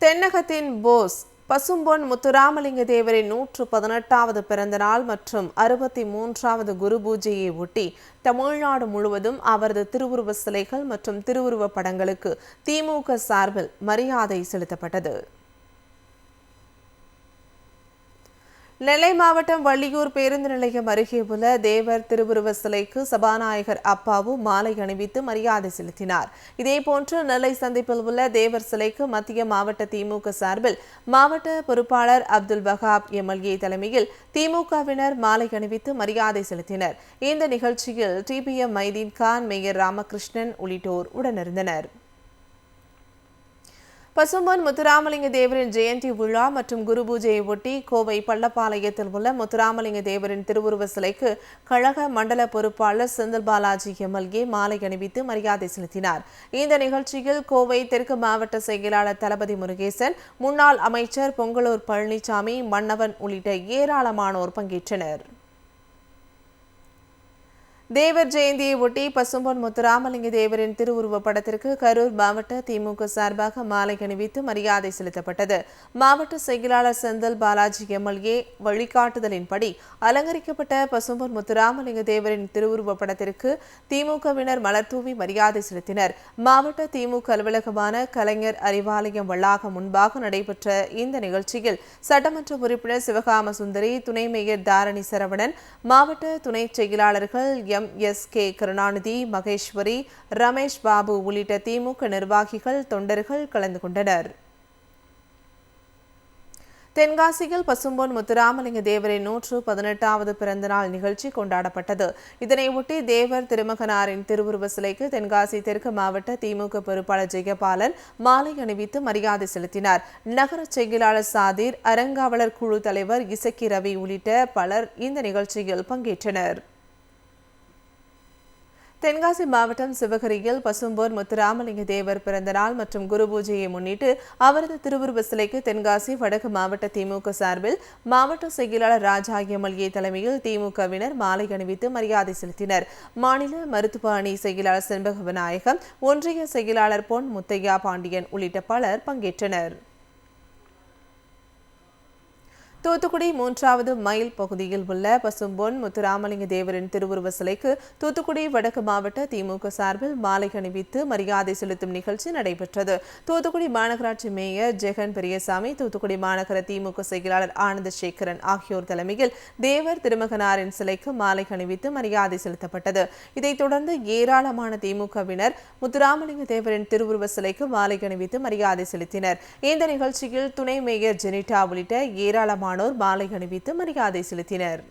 தென்னகத்தின் போஸ் பசும்பொன் முத்துராமலிங்க தேவரின் நூற்று பதினெட்டாவது பிறந்தநாள் மற்றும் அறுபத்தி மூன்றாவது குரு பூஜையை ஒட்டி தமிழ்நாடு முழுவதும் அவரது திருவுருவ சிலைகள் மற்றும் திருவுருவ படங்களுக்கு திமுக சார்பில் மரியாதை செலுத்தப்பட்டது. நெல்லை மாவட்டம் வள்ளியூர் பேருந்து நிலையம் அருகே உள்ள தேவர் திருவுருவ சிலைக்கு சபாநாயகர் அப்பாவு மாலை அணிவித்து மரியாதை செலுத்தினார். இதேபோன்று நெல்லை சந்திப்பில் உள்ள தேவர் சிலைக்கு மத்திய மாவட்ட திமுக சார்பில் மாவட்ட பொறுப்பாளர் அப்துல் வஹாப் எம்எல்ஏ தலைமையில் திமுகவினர் மாலை அணிவித்து மரியாதை செலுத்தினர். இந்த நிகழ்ச்சியில் டிபிஎம் மைதீன் கான் மேயர் ராமகிருஷ்ணன் உள்ளிட்டோர் உடனிருந்தனர். பசும்பொன் முத்துராமலிங்க தேவரின் ஜெயந்தி விழா மற்றும் குரு பூஜையை ஒட்டி கோவை பள்ளப்பாளையத்தில் உள்ள முத்துராமலிங்க தேவரின் திருவுருவ சிலைக்கு கழக மண்டல பொறுப்பாளர் செந்தில் பாலாஜி எம்எல்ஏ மாலை அணிவித்து மரியாதை செலுத்தினார். இந்த நிகழ்ச்சியில் கோவை தெற்கு மாவட்ட செயலாளர் தளபதி முருகேசன் முன்னாள் அமைச்சர் பொங்கலூர் பழனிசாமி மன்னவன் உள்ளிட்ட ஏராளமானோர் பங்கேற்றனர். தேவர் ஜெயந்தியை ஒட்டி பசும்பொன் முத்துராமலிங்க தேவரின் திருவுருவப் படத்திற்கு கரூர் மாவட்ட திமுக சார்பாக மாலை அணிவித்து மரியாதை செலுத்தப்பட்டது. மாவட்ட செயலாளர் செந்தல் பாலாஜி எம்எல்ஏ வழிகாட்டுதலின்படி அலங்கரிக்கப்பட்ட பசும்பொன் முத்துராமலிங்க தேவரின் திருவுருவப் படத்திற்கு திமுகவினர் மலர்தூவி மரியாதை செலுத்தினர். மாவட்ட திமுக அலுவலகமான கலைஞர் அறிவாலயம் வளாகம் முன்பாக நடைபெற்ற இந்த நிகழ்ச்சியில் சட்டமன்ற உறுப்பினர் சிவகாம சுந்தரி துணை மேயர் தாரணி சரவணன் மாவட்ட துணை செயலாளர்கள் M. S. K. Karunanidhi Maheswari Ramesh Babu உள்ளிட்ட திமுக நிர்வாகிகள் தொண்டர்கள் கலந்து கொண்டனர். தென்காசியில் பசும்பொன் முத்துராமலிங்க தேவரின் நூற்று பதினெட்டாவது பிறந்தநாள் நிகழ்ச்சி கொண்டாடப்பட்டது. இதனையொட்டி தேவர் திருமகனாரின் திருவுருவ சிலைக்கு தென்காசி தெற்கு மாவட்ட திமுக பொறுப்பாளர் ஜெயபாலன் மாலை அணிவித்து மரியாதை செலுத்தினார். நகர செயலாளர் சாதிர் அறங்காவலர் குழு தலைவர் இசக்கி ரவி உள்ளிட்ட பலர் இந்த நிகழ்ச்சியில் பங்கேற்றனர். தென்காசி மாவட்டம் சிவகிரியில் பசும்போர் முத்துராமலிங்க தேவர் பிறந்த நாள் மற்றும் குரு பூஜையை முன்னிட்டு அவரது திருவுருவ சிலைக்கு தென்காசி வடக்கு மாவட்ட திமுக சார்பில் மாவட்ட செயலாளர் ராஜா எம்எல்ஏ தலைமையில் திமுகவினர் மாலை அணிவித்து மரியாதை செலுத்தினர். மாநில மருத்துவ அணி செயலாளர் செண்பக விநாயகம் ஒன்றிய செயலாளர் பொன் முத்தையா பாண்டியன் உள்ளிட்ட பலர் பங்கேற்றனர். தூத்துக்குடி மூன்றாவது மைல் பகுதியில் உள்ள பசும்பொன் முத்துராமலிங்க தேவரின் திருவுருவ சிலைக்கு தூத்துக்குடி வடக்கு மாவட்ட திமுக சார்பில் மாலை அணிவித்து மரியாதை செலுத்தும் நிகழ்ச்சி நடைபெற்றது. தூத்துக்குடி மாநகராட்சி மேயர் ஜெகன் பெரியசாமி தூத்துக்குடி மாநகர திமுக செயலாளர் ஆனந்த சேகரன் ஆகியோர் தலைமையில் தேவர் திருமகனாரின் சிலைக்கு மாலை அணிவித்து மரியாதை செலுத்தப்பட்டது. இதைத் தொடர்ந்து ஏராளமான திமுகவினர் முத்துராமலிங்க தேவரின் திருவுருவ சிலைக்கு மாலை அணிவித்து மரியாதை செலுத்தினர். இந்த நிகழ்ச்சியில் துணை மேயர் ஜெனிட்டா உள்ளிட்ட ஏராளமான மாணோர் மாலை அணிவித்து மரியாதை செலுத்தினர்